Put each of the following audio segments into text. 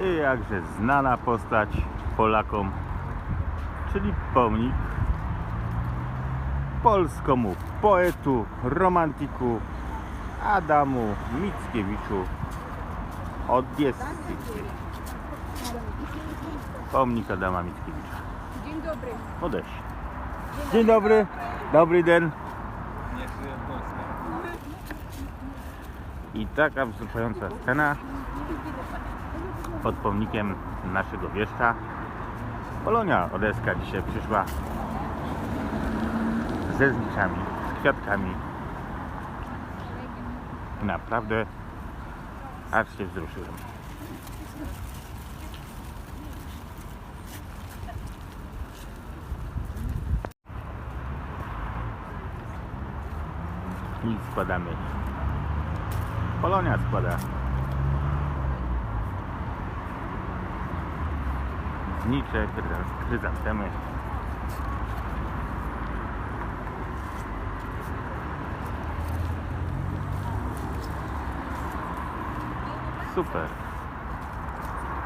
i jakże znana postać Polakom, czyli pomnik polskomu poetu, romantiku Adamu Mickiewiczu Odwiescy. Pomnik Adama Mickiewicza. Dzień dobry. Odejść. Dzień dobry, dobry den. I taka wzruszająca scena pod pomnikiem naszego wieszcza. Polonia Odeska dzisiaj przyszła ze zniczami, z kwiatkami. Naprawdę aż się wzruszyłem. I składamy. Polonia składa. Znicze, kryza- kryzantemy. Super.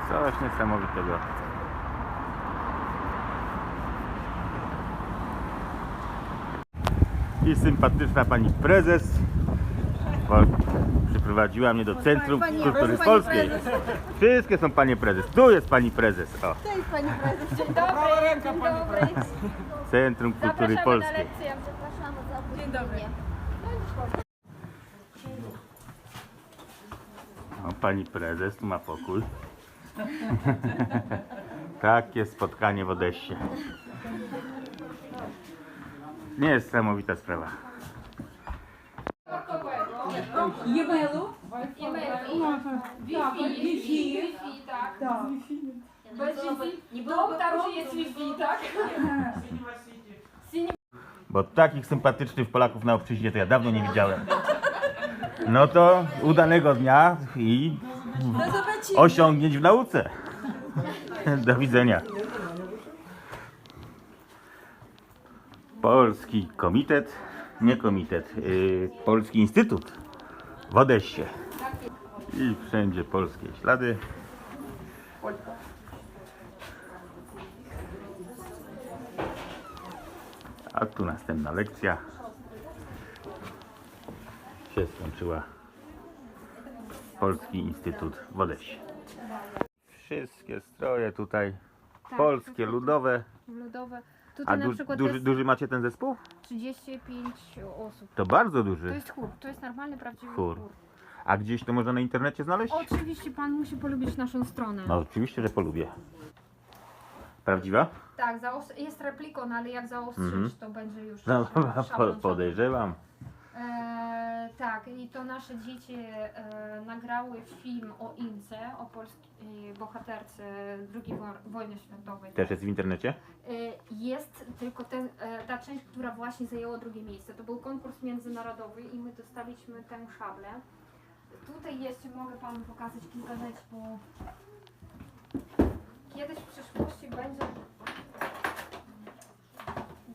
Coś niesamowitego. I sympatyczna pani prezes przyprowadziła mnie do Centrum pani- Kultury pani Polskiej. Wszystkie są panie prezes. Tu jest pani prezes. O, Cześć Pani Prezes. Dzień dobry. Dzień dobry. Centrum Kultury Zapraszamy na Polskiej. lekcję. Zapraszamy za Dzień dobry. O, pani prezes, tu ma pokój. Takie spotkanie w Odessie. Niesamowita sprawa Ємелу. Wi-Fi. Wi-Fi, tak. Bez Wi-Fi. Dom tam, gdzie jest Wi-Fi, tak? Bo takich sympatycznych Polaków na obczyźnie to ja dawno nie widziałem. No to udanego dnia i osiągnięć w nauce. Do widzenia. Polski Komitet, nie Komitet, yy, Polski Instytut w Odessie. I wszędzie polskie ślady. A tu następna lekcja się skończyła. Polski Instytut w Odessie. Wszystkie stroje tutaj polskie, ludowe. Ludowe. A Tutaj na du, przykład duży, jest duży macie ten zespół? 35 osób. To bardzo To duży jest chór. To jest normalny, prawdziwy chór. chór. A gdzieś to można na internecie znaleźć? Oczywiście Pan musi polubić naszą stronę. No oczywiście, że polubię. Prawdziwa? Tak, jest replikon, ale jak zaostrzyć, Mhm. to będzie już No, podejrzewam. E, tak, i to nasze dzieci e, nagrały film o Ince, o polskiej bohaterce II wo- wojny światowej. Też jest w internecie? E, Jest tylko ten, e, ta część, która właśnie zajęła drugie miejsce. To był konkurs międzynarodowy i my dostaliśmy tę szablę. Tutaj jeszcze mogę Panu pokazać kilka rzeczy, bo kiedyś w przyszłości będzie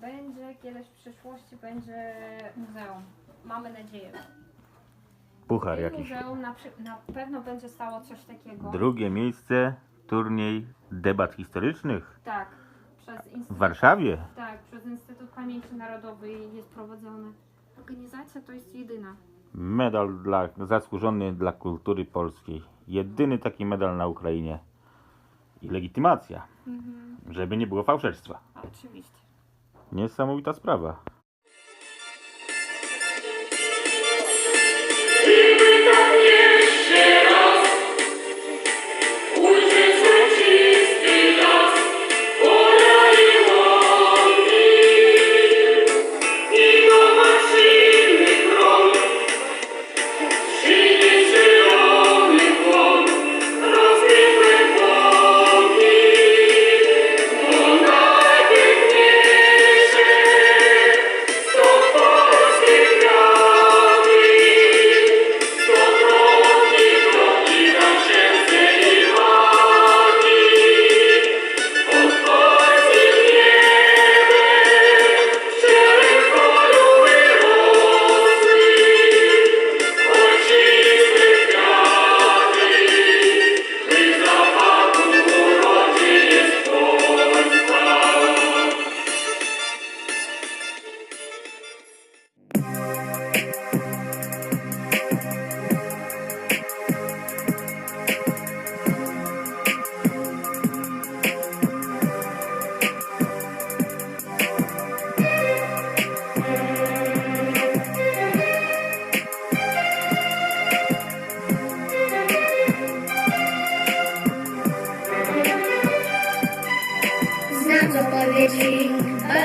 będzie kiedyś w przyszłości będzie muzeum. Mamy nadzieję. Puchar W jakiś. muzeum na, przy- na pewno będzie stało coś takiego. Drugie miejsce, turniej debat historycznych Tak, przez w Instytut Warszawie. Tak, przez Instytut Pamięci Narodowej jest prowadzony. Organizacja to jest jedyna. Medal dla, zasłużony dla kultury polskiej. Jedyny taki medal na Ukrainie. I legitymacja, Mhm. żeby nie było fałszerstwa. Oczywiście. Niesamowita sprawa.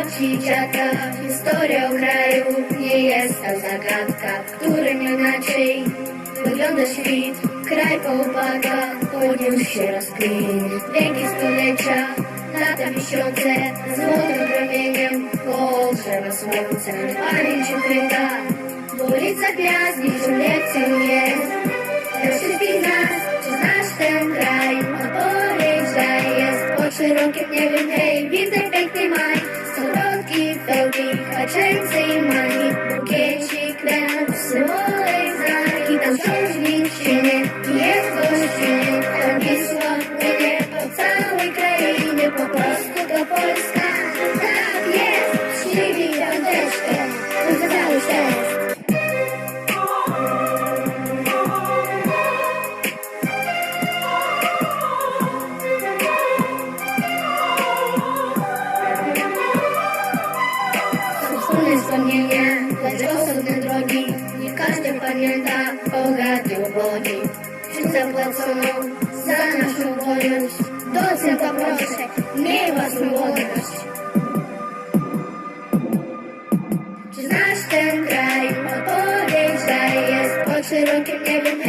Babci, dziadka, historia o kraju nie jest to zagadka, którym inaczej wygląda świt. Kraj po podniósł się rozkwit. Wieki stulecia, lata miesiące, złotym promieniem pogrzewa słońce. Pamięć ukryta w ulicach miast, niczym lekcją jest. Dla wszystkich nas, czy znasz ten kraj? Odpowiedź jest pod szerokim niebem, hej, widzę piękny maj. I dreams in my pamięta o radiu woli. Czy zapłacono za naszą wolność? Docenta proszę, miej własną wolność. Czy znasz ten kraj? Podejrzaj, jest pod szerokim niebem